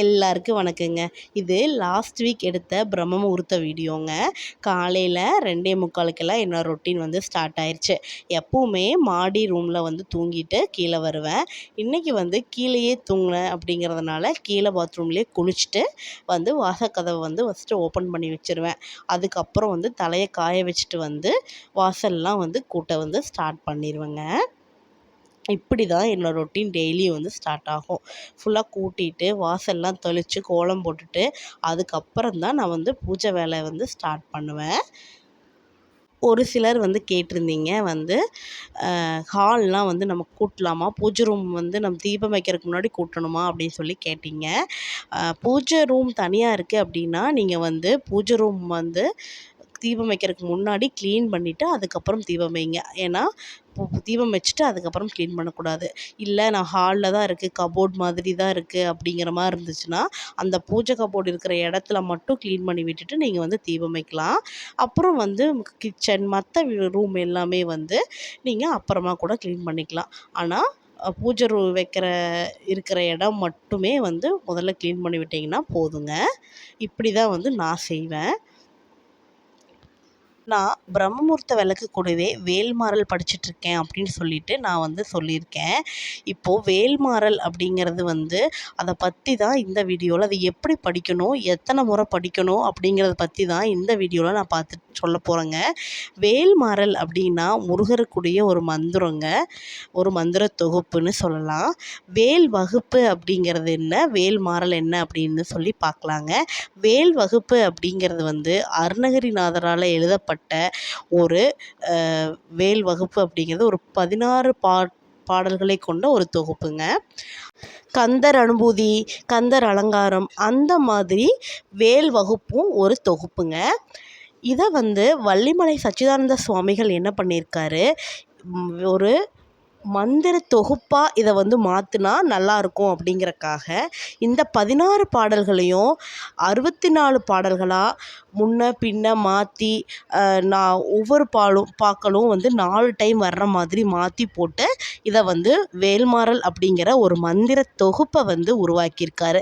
எல்லாருக்கும் வணக்கங்க. இது லாஸ்ட் வீக் எடுத்த பிரம்ம முகூர்த்த வீடியோங்க. காலையில் ரெண்டே முக்காலுக்கெல்லாம் என்னோடய ரொட்டீன் வந்து ஸ்டார்ட் ஆயிடுச்சு எப்போவுமே மாடி ரூமில் வந்து தூங்கிட்டு கீழே வருவேன். இன்றைக்கி வந்து கீழேயே தூங்கினேன் அப்படிங்கிறதுனால கீழே பாத்ரூம்லேயே குளிச்சுட்டு வந்து வாசக்கதவை வந்து ஃபஸ்ட்டு ஓப்பன் பண்ணி வச்சுருவேன். அதுக்கப்புறம் வந்து தலையை காய வச்சுட்டு வந்து வாசல்லாம் வந்து கூட்ட வந்து ஸ்டார்ட் பண்ணிடுவேங்க இப்படி தான் என்னோடய ரொட்டீன் டெய்லியும் வந்து ஸ்டார்ட் ஆகும். ஃபுல்லாக கூட்டிட்டு வாசல்லாம் தெளித்து கோலம் போட்டுட்டு அதுக்கப்புறம் தான் நான் வந்து பூஜை வேலை வந்து ஸ்டார்ட் பண்ணுவேன். ஒரு சிலர் வந்து கேட்டிருந்தீங்க வந்து ஹால்லாம் வந்து நம்ம கூட்டலாமா? பூஜை ரூம் வந்து நம்ம தீபம் வைக்கிறதுக்கு முன்னாடி கூட்டணுமா? அப்படின்னு சொல்லி கேட்டிங்க. பூஜை ரூம் தனியாக இருக்குது அப்படின்னா நீங்கள் வந்து பூஜை ரூம் வந்து தீபம் வைக்கிறதுக்கு முன்னாடி க்ளீன் பண்ணிவிட்டு அதுக்கப்புறம் தீபம் வைங்க. ஏன்னா தீபம் வச்சுட்டு அதுக்கப்புறம் க்ளீன் பண்ணக்கூடாது. இல்லை நான் ஹாலில் தான் இருக்குது கபோர்ட் மாதிரி தான் இருக்குது அப்படிங்கிற மாதிரி இருந்துச்சுன்னா அந்த பூஜை கபோர்டு இருக்கிற இடத்துல மட்டும் க்ளீன் பண்ணி விட்டுட்டு நீங்கள் வந்து தீபம் வைக்கலாம். அப்புறம் வந்து கிச்சன் மற்ற ரூம் எல்லாமே வந்து நீங்கள் அப்புறமா கூட க்ளீன் பண்ணிக்கலாம். ஆனால் பூஜை ரூ வைக்கிற இருக்கிற இடம் மட்டுமே வந்து முதல்ல க்ளீன் பண்ணி விட்டிங்கன்னா போதுங்க. இப்படி தான் வந்து நான் செய்வேன். நான் பிரம்மமுகூர்த்த விளக்கு கூடவே வேல்மாறல் படிச்சிட்ருக்கேன் அப்படின்னு சொல்லிட்டு நான் வந்து சொல்லியிருக்கேன். இப்போது வேல்மாறல் அப்படிங்கிறது வந்து அதை பற்றி தான் இந்த வீடியோவில் அதை எப்படி படிக்கணும் எத்தனை முறை படிக்கணும் அப்படிங்கிறத பற்றி தான் இந்த வீடியோவில் நான் பார்த்து சொல்ல போகிறேங்க வேல்மாறல் அப்படின்னா முருகருக்குடைய ஒரு மந்திரங்க ஒரு மந்திர தொகுப்புன்னு சொல்லலாம். வேல் வகுப்பு அப்படிங்கிறது என்ன வேல்மாறல் என்ன அப்படின்னு சொல்லி பார்க்கலாங்க வேல் வகுப்பு அப்படிங்கிறது வந்து அருணகிரிநாதரால் எழுதப்பட்ட ஒரு வேல் வகுப்பு அப்படிங்கிறது ஒரு பதினாறு பா பாடல்களை கொண்ட ஒரு தொகுப்புங்க. கந்தர் அனுபூதி கந்தர் அலங்காரம் அந்த மாதிரி வேல் வகுப்பும் ஒரு தொகுப்புங்க. இதை வந்து வள்ளிமலை சச்சிதானந்த சுவாமிகள் என்ன பண்ணியிருக்காரு? ஒரு மந்திர தொகுப்பாக இதை வந்து மாற்றினா நல்லாயிருக்கும் அப்படிங்கிறக்காக இந்த பதினாறு பாடல்களையும் அறுபத்தி நாலு பாடல்களாக முன்ன பின்ன மாற்றி நான் ஒவ்வொரு பாலும் பாக்களும் வந்து நாலு டைம் வர்ற மாதிரி மாற்றி போட்டு இதை வந்து வேல்மாறல் அப்படிங்கிற ஒரு மந்திர தொகுப்பை வந்து உருவாக்கியிருக்காரு.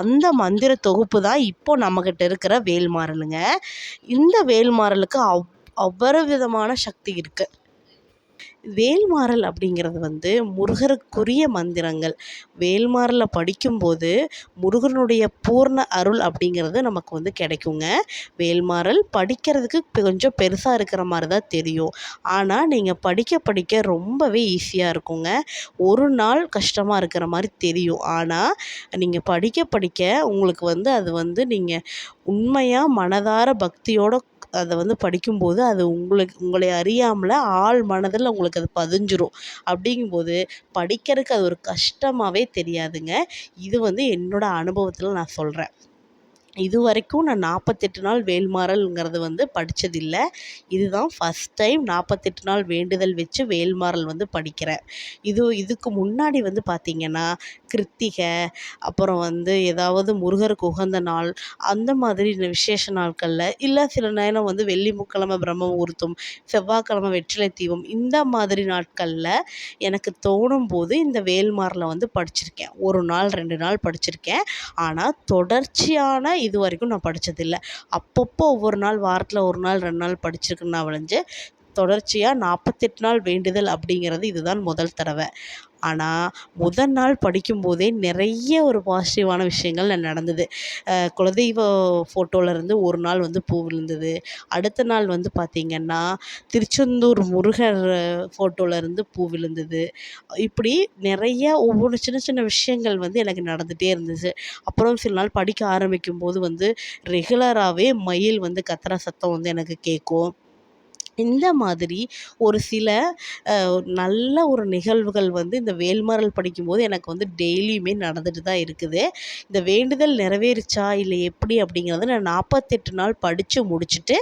அந்த மந்திர தொகுப்பு தான் இப்போ நம்மக்கிட்ட இருக்கிற வேல்மாறலுங்க. இந்த வேல்மாறலுக்கு அவ் அவ்வளவு விதமான சக்தி இருக்குது வேல்மாறல் அப்படிங்கிறது வந்து முருகருக்குரிய மந்திரங்கள். வேல்மாறலை படிக்கும்போது முருகனுடைய பூர்ண அருள் அப்படிங்கிறது நமக்கு வந்து கிடைக்குங்க. வேல்மாறல் படிக்கிறதுக்கு கொஞ்சம் பெருசாக இருக்கிற மாதிரி தான் தெரியும். ஆனால் நீங்கள் படிக்க படிக்க ரொம்பவே ஈஸியாக இருக்குங்க. ஒரு நாள் கஷ்டமாக இருக்கிற மாதிரி தெரியும். ஆனால் நீங்கள் படிக்க படிக்க உங்களுக்கு வந்து அது வந்து நீங்கள் உண்மையாக மனதார பக்தியோட அதை வந்து படிக்கும்போது அது உங்களுக்கு உங்களை அறியாமல் ஆழ் மனதில் உங்களுக்கு அது பதிஞ்சிரும். அப்படிங்கும்போது படிக்கிறதுக்கு அது ஒரு கஷ்டமாகவே தெரியாதுங்க. இது வந்து என்னோடய அனுபவத்தில் நான் சொல்கிறேன் இது வரைக்கும் நான் நாற்பத்தெட்டு நாள் வேல்மாறல்ங்கிறது வந்து படித்ததில்லை இதுதான் ஃபஸ்ட் டைம் நாற்பத்தெட்டு நாள் வேண்டுதல் வச்சு வேல்மாறல் வந்து படிக்கிறேன். இது இதுக்கு முன்னாடி வந்து பார்த்திங்கன்னா கிருத்திகை அப்புறம் வந்து ஏதாவது முருகருக்கு உகந்த நாள் அந்த மாதிரி விசேஷ நாட்களில் இல்லை சில நேரம் வந்து வெள்ளிக்கிழமை பிரம்ம முகூர்த்தம் செவ்வாய்க்கிழமை வெற்றிலை தீபம் இந்த மாதிரி நாட்களில் எனக்கு தோணும் போது இந்த வேல்மாறலை வந்து படிச்சிருக்கேன். ஒரு நாள் ரெண்டு நாள் படிச்சிருக்கேன். ஆனால் தொடர்ச்சியான இது வரைக்கும் நான் படித்ததில்ல அப்பப்போ ஒவ்வொரு நாள் வாரத்தில் ஒரு நாள் ரெண்டு நாள் படிச்சிருக்கேன்னா ஒழிஞ்சு தொடர்ச்சியாக நாற்பத்தெட்டு நாள் வேண்டுதல் அப்படிங்கிறது இதுதான் முதல் தடவை. ஆனால் முதல் நாள் படிக்கும்போதே நிறைய ஒரு பாசிட்டிவான விஷயங்கள் நடந்தது. குலதெய்வ ஃபோட்டோவிலேருந்து ஒரு நாள் வந்து பூ விழுந்தது. அடுத்த நாள் வந்து பார்த்திங்கன்னா திருச்செந்தூர் முருகர் ஃபோட்டோவிலேருந்து பூ விழுந்தது. இப்படி நிறைய ஒவ்வொரு சின்ன சின்ன விஷயங்கள் வந்து எனக்கு நடந்துகிட்டே இருந்துச்சு. அப்புறம் சில நாள் படிக்க ஆரம்பிக்கும் போது வந்து ரெகுலராகவே மயில் வந்து கத்துற சத்தம் வந்து எனக்கு கேட்கும். இந்த மாதிரி ஒரு சில நல்ல ஒரு நிகழ்வுகள் வந்து இந்த வேல்மாறல் படிக்கும்போது எனக்கு வந்து டெய்லியுமே நடந்துட்டு தான் இருக்குது. இந்த வேண்டுதல் நிறைவேறுச்சா இல்லை எப்படி அப்படிங்கிறத நான் நாற்பத்தெட்டு நாள் படித்து முடிச்சுட்டு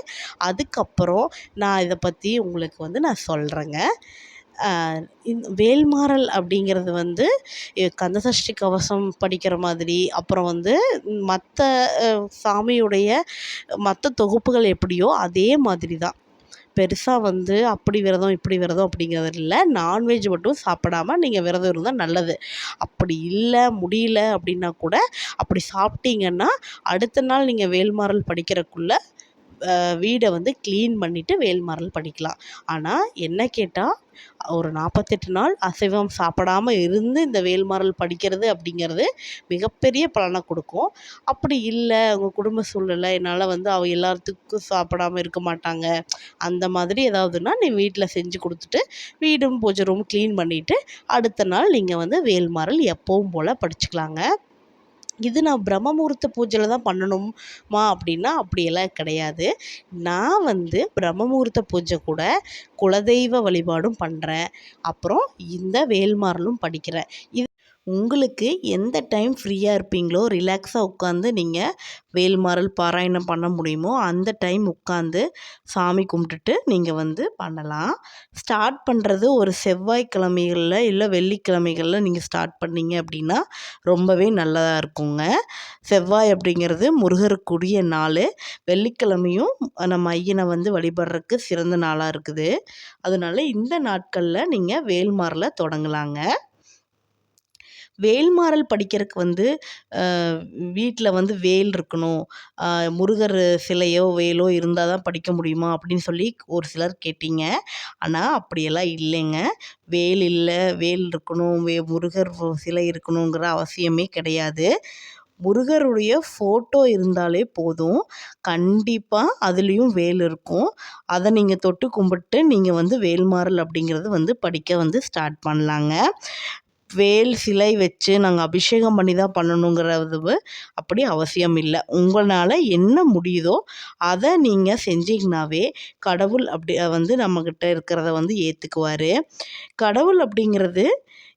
அதுக்கப்புறம் நான் இதை பற்றி உங்களுக்கு வந்து நான் சொல்கிறேங்க இந்த வேல்மாறல் அப்படிங்கிறது வந்து கந்தசஷ்டி கவசம் படிக்கிற மாதிரி அப்புறம் வந்து மற்ற சாமியுடைய மற்ற தொகுப்புகள் எப்படியோ அதே மாதிரி தான். பெருசாக வந்து அப்படி விரதம் இப்படி விரதம் அப்படிங்கிறது இல்லை. நான்வெஜ் மட்டும் சாப்பிடாம நீங்கள் விரதம் இருந்தால் நல்லது. அப்படி இல்லை முடியல அப்படின்னா கூட அப்படி சாப்பிட்டீங்கன்னா அடுத்த நாள் நீங்கள் வேல்மாறல் படிக்கிறக்குள்ளே வீடை வந்து க்ளீன் பண்ணிவிட்டு வேல்மாறல் படிக்கலாம் ஆனால் என்ன கேட்டால் ஒரு நாற்பத்தெட்டு நாள் அசைவம் சாப்பிடாம இருந்து இந்த வேல்மாறல் படிக்கிறது அப்படிங்கிறது மிகப்பெரிய பலனை கொடுக்கும். அப்படி இல்லை உங்கள் குடும்ப சூழ்நிலை என்னால் வந்து அவ எல்லாத்துக்கும் சாப்பிடாம இருக்க மாட்டாங்க. அந்த மாதிரி ஏதாவதுன்னா நீ வீட்டில் செஞ்சு கொடுத்துட்டு வீடும் பூஜை ரூம் க்ளீன் பண்ணிவிட்டு அடுத்த நாள் நீங்கள் வந்து வேல்மாறல் எப்பவும் போல் படிச்சுக்கலாங்க. இது நான் பிரம்ம முகூர்த்த பூஜையில் தான் பண்ணணுமா அப்படின்னா அப்படியெல்லாம் கிடையாது. நான் வந்து பிரம்ம முகூர்த்த பூஜை கூட குலதெய்வ வழிபாடும் பண்ணுறேன் அப்புறம் இந்த வேல்மாறலும் படிக்கிறேன். இது உங்களுக்கு எந்த டைம் ஃப்ரீயாக இருப்பீங்களோ ரிலாக்ஸாக உட்காந்து நீங்கள் வேல்மாறல் பாராயணம் பண்ண முடியுமோ அந்த டைம் உட்காந்து சாமி கும்பிட்டுட்டு நீங்கள் வந்து பண்ணலாம். ஸ்டார்ட் பண்ணுறது ஒரு செவ்வாய்க்கிழமைகளில் இல்லை வெள்ளிக்கிழமைகளில் நீங்கள் ஸ்டார்ட் பண்ணீங்க அப்படின்னா ரொம்பவே நல்லதாக இருக்குங்க. செவ்வாய் அப்படிங்கிறது முருகருக்குரிய நாள். வெள்ளிக்கிழமையும் நம்ம ஐயனை வந்து வழிபடுறதுக்கு சிறந்த நாளாக இருக்குது. அதனால இந்த நாட்களில் நீங்கள் வேல்மாறலை தொடங்கலாங்க. வேல்மாறல் படிக்கிறதுக்கு வந்து வீட்டில் வந்து வேல் இருக்கணும். முருகர் சிலையோ வேலோ இருந்தால் தான் படிக்க முடியுமா? அப்படின்னு சொல்லி ஒரு சிலர் கேட்டீங்க. ஆனால் அப்படியெல்லாம் இல்லைங்க. வேல் இல்லை வேல் இருக்கணும் வே முருகர் சிலை இருக்கணுங்கிற அவசியமே கிடையாது. முருகருடைய ஃபோட்டோ இருந்தாலே போதும். கண்டிப்பாக அதுலேயும் வேல் இருக்கும். அதை நீங்கள் தொட்டு கும்பிட்டு நீங்கள் வந்து வேல்மாறல் அப்படிங்கிறது வந்து படிக்க வந்து ஸ்டார்ட் பண்ணலாங்க. வேல் சிலை வச்சு நாங்கள் அபிஷேகம் பண்ணி தான் பண்ணணுங்கிறது அப்படி அவசியம் இல்லை. உங்களால் என்ன முடியுதோ அதை நீங்கள் செஞ்சீங்கனாவே கடவுள் அப்படி வந்து நம்மக்கிட்ட இருக்கிறத வந்து ஏற்றுக்குவார் கடவுள் அப்படிங்கிறது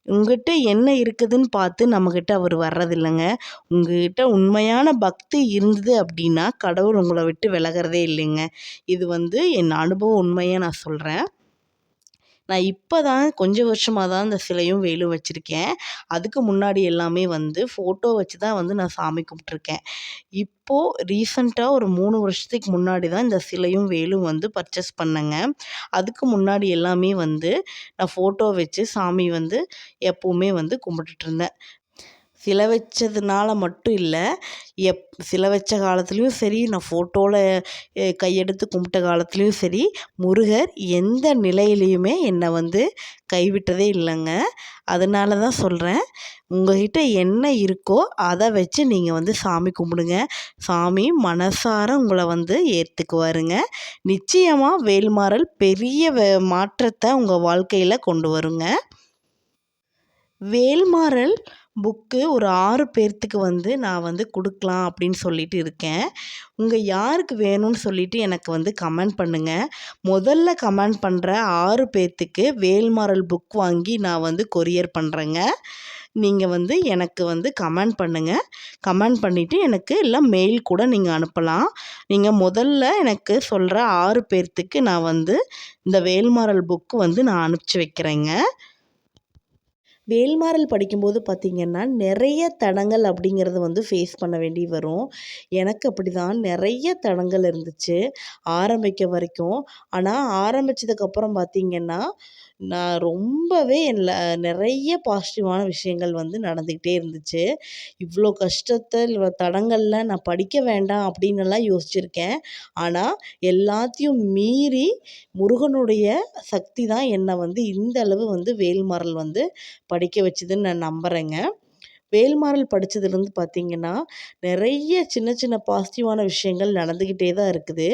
உங்ககிட்ட என்ன இருக்குதுன்னு பார்த்து நம்மக்கிட்ட அவர் வர்றதில்லைங்க. உங்ககிட்ட உண்மையான பக்தி இருந்தது அப்படின்னா கடவுள் உங்களை விட்டு விலகிறதே இல்லைங்க. இது வந்து என் அனுபவம் உண்மையாக நான் சொல்கிறேன் நான் இப்போ தான் கொஞ்சம் வருஷமாக தான் இந்த சிலையும் வேலும் வச்சுருக்கேன். அதுக்கு முன்னாடி எல்லாமே வந்து ஃபோட்டோ வச்சு தான் வந்து நான் சாமி கும்பிட்ருக்கேன் இப்போது ரீசெண்டாக ஒரு மூணு வருஷத்துக்கு முன்னாடி தான் இந்த சிலையும் வேலும் வந்து பர்ச்சேஸ் பண்ணேங்க. அதுக்கு முன்னாடி எல்லாமே வந்து நான் ஃபோட்டோ வச்சு சாமி வந்து எப்போவுமே வந்து கும்பிட்டுட்ருந்தேன் சிலை வச்சதுனால மட்டும் இல்லை எப் சிலை வச்ச காலத்துலேயும் சரி நான் ஃபோட்டோவில் கையெடுத்து கும்பிட்ட காலத்துலேயும் சரி முருகர் எந்த நிலையிலையுமே என்னை வந்து கைவிட்டதே இல்லைங்க. அதனால தான் சொல்கிறேன் உங்கள்கிட்ட என்ன இருக்கோ அதை வச்சு நீங்கள் வந்து சாமி கும்பிடுங்க. சாமி மனசார உங்களை வந்து ஏற்றுக்குவாருங்க நிச்சயமாக வேல்மாறல் பெரிய மாற்றத்தை உங்கள் வாழ்க்கையில் கொண்டு வருங்க. வேல்மாறல் புக்கு ஒரு ஆறு பேர்த்துக்கு வந்து நான் வந்து கொடுக்கலாம் அப்படின்னு சொல்லிட்டு இருக்கேன். உங்கள் யாருக்கு வேணும்னு சொல்லிட்டு எனக்கு வந்து கமெண்ட் பண்ணுங்கள் முதல்ல கமெண்ட் பண்ணுற ஆறு பேர்த்துக்கு வேல்மாரல் புக் வாங்கி நான் வந்து கொரியர் பண்ணுறேங்க நீங்கள் வந்து எனக்கு வந்து கமெண்ட் பண்ணுங்கள் கமெண்ட் பண்ணிவிட்டு எனக்கு இல்லை மெயில் கூட நீங்கள் அனுப்பலாம். நீங்கள் முதல்ல எனக்கு சொல்கிற ஆறு பேர்த்துக்கு நான் வந்து இந்த வேல்மாரல் புக்கு வந்து நான் அனுப்பிச்சி வைக்கிறேங்க. வேல்மாறல் படிக்கும்போது பார்த்திங்கன்னா நிறைய தடங்கள் அப்படிங்கிறது வந்து ஃபேஸ் பண்ண வேண்டி வரும். எனக்கு அப்படி தான் நிறைய தடங்கள் இருந்துச்சு ஆரம்பிக்க வரைக்கும். ஆனால் ஆரம்பித்ததுக்கப்புறம் பார்த்திங்கன்னா நான் ரொம்பவே இல்லை நிறைய பாசிட்டிவான விஷயங்கள் வந்து நடந்துக்கிட்டே இருந்துச்சு. இவ்வளோ கஷ்டத்தை இவ்வளோ தடங்களில் நான் படிக்க வேண்டாம் அப்படின்னுலாம் யோசிச்சிருக்கேன். ஆனால் எல்லாத்தையும் மீறி முருகனுடைய சக்தி தான் என்னை வந்து இந்த அளவு வந்து வேல்மாறல் வந்து படிக்க வச்சுதுன்னு நான் நம்புகிறேங்க வேல்மாறல் படித்ததுலேருந்து பார்த்திங்கன்னா நிறைய சின்ன சின்ன பாசிட்டிவான விஷயங்கள் நடந்துக்கிட்டே தான் இருக்குது.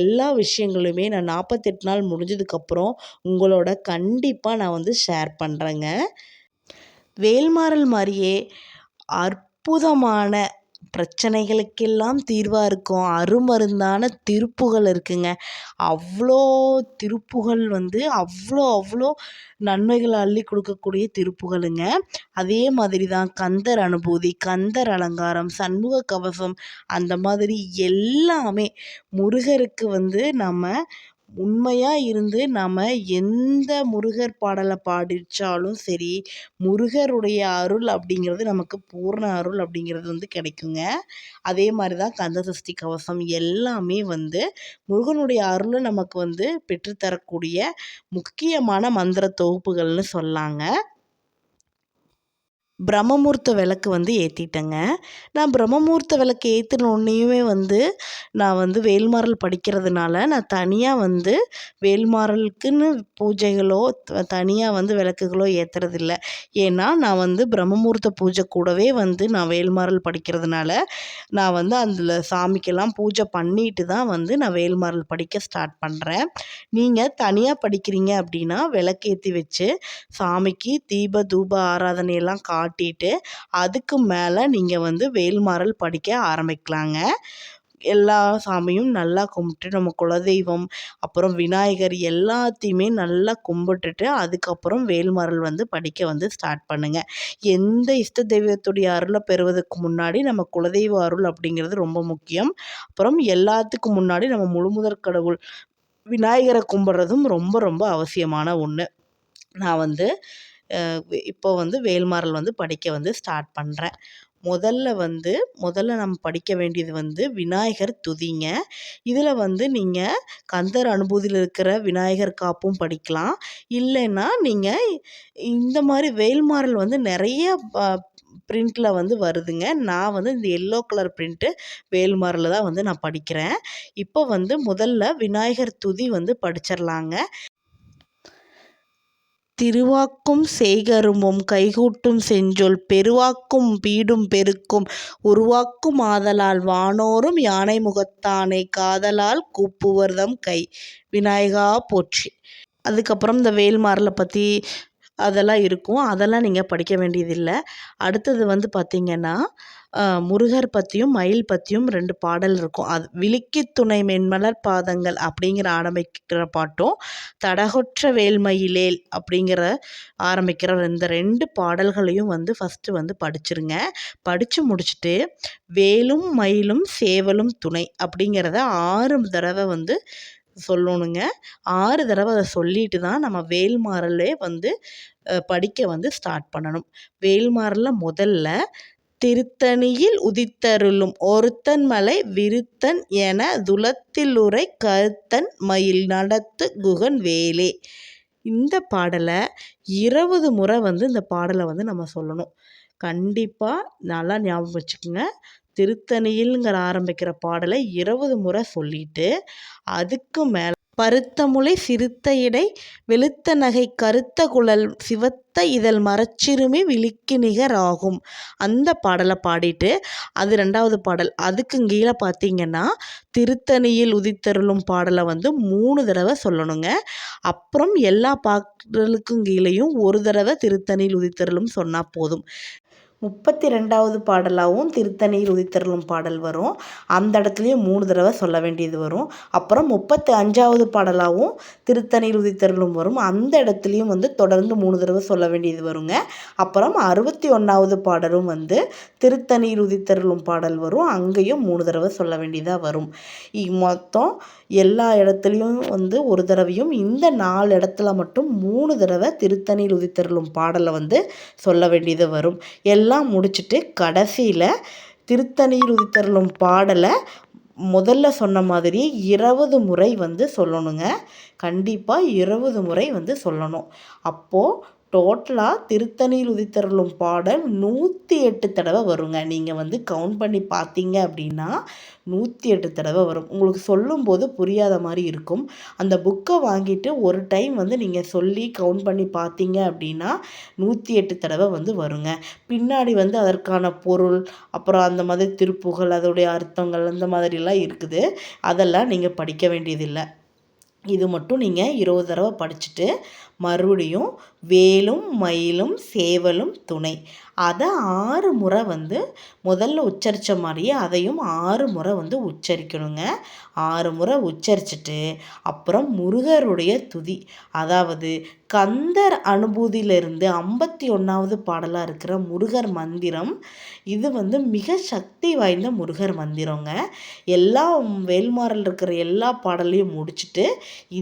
எல்லா விஷயங்களுமே நான் நாற்பத்தெட்டு நாள் முடிஞ்சதுக்கப்புறம் உங்களோட கண்டிப்பாக நான் வந்து ஷேர் பண்ணுறேங்க வேல்மாறல் மாதிரியே அற்புதமான பிரச்சனைகளுக்கெல்லாம் தீர்வாக இருக்கும். அருமருந்தான திருப்புகள் இருக்குங்க. அவ்வளோ திருப்புகள் வந்து அவ்வளோ அவ்வளோ நன்மைகளை அள்ளி கொடுக்கக்கூடிய திருப்புகளுங்க. அதே மாதிரி தான் கந்தர் அனுபூதி கந்தர் அலங்காரம் சண்முக கவசம் அந்த மாதிரி எல்லாமே முருகருக்கு வந்து நம்ம உண்மையாக இருந்து நாம் எந்த முருகர் பாடலை பாடிச்சாலும் சரி முருகருடைய அருள் அப்படிங்கிறது நமக்கு பூர்ண அருள் அப்படிங்கிறது வந்து கிடைக்குங்க. அதே மாதிரி தான் கந்தசஷ்டி கவசம் எல்லாமே வந்து முருகனுடைய அருளை நமக்கு வந்து பெற்றுத்தரக்கூடிய முக்கியமான மந்திர தொகுப்புகள்னு சொல்லாங்க. பிரம்மமூர்த்த விளக்கு வந்து ஏற்றிட்டேங்க நான் பிரம்மமூர்த்த விளக்கு ஏற்றினோடனேயுமே வந்து நான் வந்து வேல்மாறல் படிக்கிறதுனால நான் தனியாக வந்து வேல்மாறலுக்குன்னு பூஜைகளோ தனியாக வந்து விளக்குகளோ ஏற்றுறதில்ல ஏன்னா நான் வந்து பிரம்மமூர்த்த பூஜை கூடவே வந்து நான் வேல்மாறல் படிக்கிறதுனால நான் வந்து அதில் சாமிக்கெல்லாம் பூஜை பண்ணிட்டு தான் வந்து நான் வேல்மாறல் படிக்க ஸ்டார்ட் பண்ணுறேன் நீங்கள் தனியாக படிக்கிறீங்க அப்படின்னா விளக்கேற்றி வச்சு சாமிக்கு தீப தூப ஆராதனையெல்லாம் கா காட்டிட்டு அதுக்கு மேலே நீங்கள் வந்து வேல்மாறல் படிக்க ஆரம்பிக்கலாங்க. எல்லா சாமியும் நல்லா கும்பிட்டு நம்ம குலதெய்வம் அப்புறம் விநாயகர் எல்லாத்தையுமே நல்லா கும்பிட்டுட்டு அதுக்கப்புறம் வேல்மாறல் வந்து படிக்க வந்து ஸ்டார்ட் பண்ணுங்கள் எந்த இஷ்ட தெய்வத்துடைய அருளை பெறுவதற்கு முன்னாடி நம்ம குலதெய்வ அருள் அப்படிங்கிறது ரொம்ப முக்கியம். அப்புறம் எல்லாத்துக்கும் முன்னாடி நம்ம முழுமுதற் கடவுள் விநாயகரை கும்பிட்றதும் ரொம்ப ரொம்ப அவசியமான ஒன்று நான் வந்து இப்போ வந்து வேல்மாறல் வந்து படிக்க வந்து ஸ்டார்ட் பண்ணுறேன் முதல்ல வந்து முதல்ல நம்ம படிக்க வேண்டியது வந்து விநாயகர் துதிங்க. இதில் வந்து நீங்கள் கந்தர் அனுபூதியில் இருக்கிற விநாயகர் காப்பும் படிக்கலாம். இல்லைன்னா நீங்கள் இந்த மாதிரி வேல்மாறல் வந்து நிறைய பிரிண்ட்டில் வந்து வருதுங்க. நான் வந்து இந்த எல்லோ கலர் பிரிண்ட்டு வேல்மாரில் தான் வந்து நான் படிக்கிறேன். இப்போ வந்து முதல்ல விநாயகர் துதி வந்து படிச்சிடலாங்க திருவாக்கும் செய்கரும்பும் கைகூட்டும் செஞ்சொல் பெருவாக்கும் பீடும் பெருக்கும் உருவாக்கும் ஆதலால் வானோரும் யானை முகத்தானை காதலால் கூப்புவர்தம் கை. விநாயகா போற்றி. அதுக்கப்புறம் இந்த வேல்மாரலை பற்றி அதெல்லாம் இருக்கும். அதெல்லாம் நீங்கள் படிக்க வேண்டியதில்லை. அடுத்தது வந்து பார்த்திங்கன்னா முருகர் பற்றியும் மயில் பற்றியும் ரெண்டு பாடல் இருக்கும். அது விழிக்கு துணை மென்மலர் பாதங்கள் அப்படிங்கிற ஆரம்பிக்கிற பாட்டும் தடகொற்ற வேல்மயிலேல் அப்படிங்கிற ஆரம்பிக்கிற இந்த ரெண்டு பாடல்களையும் வந்து ஃபஸ்ட்டு வந்து படிச்சிருங்க. படித்து முடிச்சுட்டு வேலும் மயிலும் சேவலும் துணை அப்படிங்கிறத ஆறு தடவை வந்து சொல்லணுங்க. ஆறு தடவை அதை சொல்லிட்டு தான் நம்ம வேல்மாறலே வந்து படிக்க வந்து ஸ்டார்ட் பண்ணணும். வேல்மாறலில் முதல்ல திருத்தணியில் உதித்தருளும் ஒருத்தன் மலை விருத்தன் என துலத்திலுரை கருத்தன் மயில் நடத்து குகன் வேலே. இந்த பாடலை இருபது முறை வந்து இந்த பாடலை வந்து நம்ம சொல்லணும். கண்டிப்பாக நல்லா ஞாபகம் வச்சுக்கோங்க. திருத்தணியில்ங்கிற ஆரம்பிக்கிற பாடலை இருபது முறை சொல்லிட்டு அதுக்கு மேலே பருத்த முளை சிறுத்த இடை வெளுத்த நகை கருத்த குழல் சிவத்த இதழ் மரச்சிறுமி விழிக்கு நிகர் ஆகும். அந்த பாடலை பாடிட்டு அது ரெண்டாவது பாடல். அதுக்கு கீழே பார்த்தீங்கன்னா திருத்தணியில் உதித்தருளும் பாடலை வந்து மூணு தடவை சொல்லணுங்க. அப்புறம் எல்லா பாடலுக்கும் கீழேயும் ஒரு தடவை திருத்தணியில் உதித்தருளும் சொன்னால் போதும். முப்பத்தி ரெண்டாவது பாடலாகவும் திருத்தணியில் உதித்தருளும் பாடல் வரும். அந்த இடத்துலையும் மூணு தடவை சொல்ல வேண்டியது வரும். அப்புறம் முப்பத்தி அஞ்சாவது பாடலாகவும் திருத்தணியில் உதித்தருளும் வரும். அந்த இடத்துலையும் வந்து தொடர்ந்து மூணு தடவை சொல்ல வேண்டியது வருங்க. அப்புறம் அறுபத்தி ஒன்றாவது பாடலும் வந்து திருத்தணியில் உதித்தருளும் பாடல் வரும். அங்கேயும் மூணு தடவை சொல்ல வேண்டியதாக வரும். மொத்தம் எல்லா இடத்துலையும் வந்து ஒரு தடவையும் இந்த நாலு இடத்துல மட்டும் மூணு தடவை திருத்தணியில் உதித்தருளும் பாடலை வந்து சொல்ல வேண்டியது வரும். எல்லாம் முடிச்சுட்டு கடைசியில் திருத்தணியில் உதித்தருளும் பாடலை முதல்ல சொன்ன மாதிரி இருபது முறை வந்து சொல்லணுங்க. கண்டிப்பாக இருபது முறை வந்து சொல்லணும். அப்போது டோட்டலாக திருத்தணியில் உதித்தருளும் பாடல் நூற்றி எட்டு தடவை வருங்க. நீங்கள் வந்து கவுண்ட் பண்ணி பார்த்தீங்க அப்படின்னா நூற்றி எட்டு தடவை வரும். உங்களுக்கு சொல்லும்போது புரியாத மாதிரி இருக்கும். அந்த புக்கை வாங்கிட்டு ஒரு டைம் வந்து நீங்கள் சொல்லி கவுண்ட் பண்ணி பார்த்தீங்க அப்படின்னா நூற்றி எட்டு தடவை வந்து வருங்க. பின்னாடி வந்து அதற்கான பொருள் அப்புறம் அந்த மாதிரி திருப்புகள் அதோடைய அர்த்தங்கள் அந்த மாதிரிலாம் இருக்குது. அதெல்லாம் நீங்கள் படிக்க வேண்டியதில்லை. இது மட்டும் நீங்கள் இருபது தடவை படிச்சுட்டு மறுபடியும் வேலும் மயிலும் சேவலும் துணை. அதை ஆறு முறை வந்து முதல்ல உச்சரித்த மாதிரியே அதையும் ஆறு முறை வந்து உச்சரிக்கணுங்க. ஆறு முறை உச்சரிச்சுட்டு அப்புறம் முருகருடைய துதி. அதாவது கந்தர் அனுபூதியிலிருந்து ஐம்பத்தி ஒன்றாவது பாடலாக இருக்கிற முருகர் மந்திரம் இது வந்து மிக சக்தி வாய்ந்த முருகர் மந்திரங்க. எல்லா வேல்மாரில் இருக்கிற எல்லா பாடலையும் முடிச்சுட்டு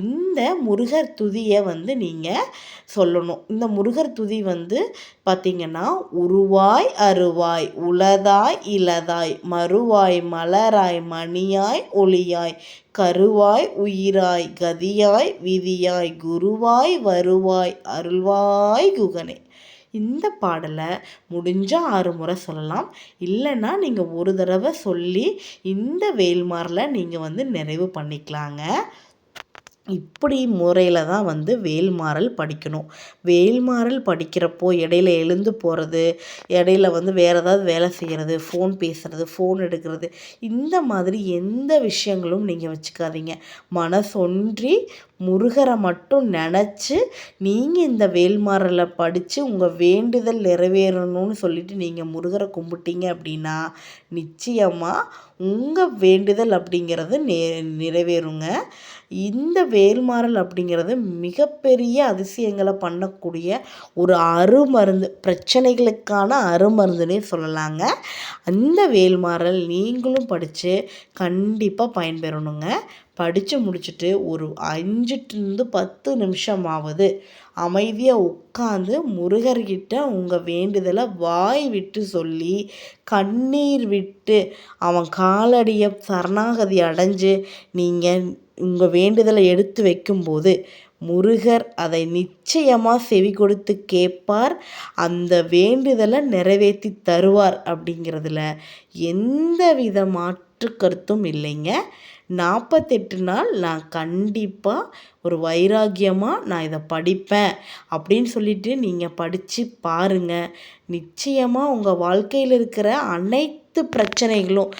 இந்த முருகர் துதியை வந்து நீங்கள் சொல்லணும். இந்த முருகர் துதி வந்து பார்த்திங்கன்னா உருவாய் அருவாய் உளதாய் இலதாய் மறுவாய் மலராய் மணியாய் ஒளியாய் கருவாய் உயிராய் கதியாய் விதியாய் குருவாய் வருவாய் அருள்வாய் குகனே. இந்த பாடலை முடிஞ்சால் ஆறு முறை சொல்லலாம். இல்லைன்னா நீங்கள் ஒரு தடவை சொல்லி இந்த வேல்மாரில் நீங்கள் வந்து நிறைவு பண்ணிக்கலாங்க. இப்படி முறையில் தான் வந்து வேல்மாறல் படிக்கணும். வேல்மாறல் படிக்கிறப்போ இடையில எழுந்து போகிறது இடையில வந்து வேறு ஏதாவது வேலை செய்கிறது ஃபோன் பேசுகிறது ஃபோன் எடுக்கிறது இந்த மாதிரி எந்த விஷயங்களும் நீங்கள் வச்சுக்காதீங்க. மனசொன்றி முருகரை மட்டும் நினச்சி நீங்கள் இந்த வேல்மாறலை படித்து உங்கள் வேண்டுதல் நிறைவேறணும்னு சொல்லிட்டு நீங்கள் முருகரை கும்பிட்டீங்க அப்படின்னா நிச்சயமாக உங்கள் வேண்டுதல் அப்படிங்கிறது நெ நிறைவேறுங்க. இந்த வேல்மாறல் அப்படிங்கிறது மிகப்பெரிய அதிசயங்களை பண்ணக்கூடிய ஒரு அருமருந்து பிரச்சனைகளுக்கான அருமருந்துனே சொல்லலாங்க. அந்த வேல்மாறல் நீங்களும் படித்து கண்டிப்பாக பயன்பெறணுங்க. படித்து முடிச்சுட்டு ஒரு அஞ்சுட்டுருந்து பத்து நிமிஷமாவது அமைதியாக உட்காந்து முருகர்கிட்ட உங்கள் வேண்டுதலை வாய் விட்டு சொல்லி கண்ணீர் விட்டு அவன் காலடியை சரணாகதி அடைஞ்சு நீங்கள் உங்கள் வேண்டுதலை எடுத்து வைக்கும்போது முருகர் அதை நிச்சயமாக செவி கொடுத்து கேட்பார். அந்த வேண்டுதலை நிறைவேற்றி தருவார் அப்படிங்கிறதுல எந்த வித மாற்று கருத்தும் இல்லைங்க. நாற்பத்தெட்டு நாள் நான் கண்டிப்பாக ஒரு வைராக்கியமாக நான் இதை படிப்பேன் அப்படின்னு சொல்லிட்டு நீங்கள் படித்து பாருங்கள் நிச்சயமாக உங்கள் வாழ்க்கையில் இருக்கிற அனைத்து பிரச்சனைகளும்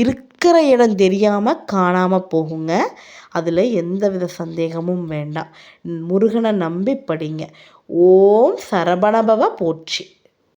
இருக்கிற இடம் தெரியாமல் காணாமல் போகுங்க. அதில் எந்த வித சந்தேகமும் வேண்டாம். முருகனை நம்பி படிங்க. ஓம் சரபணபவ போற்றி.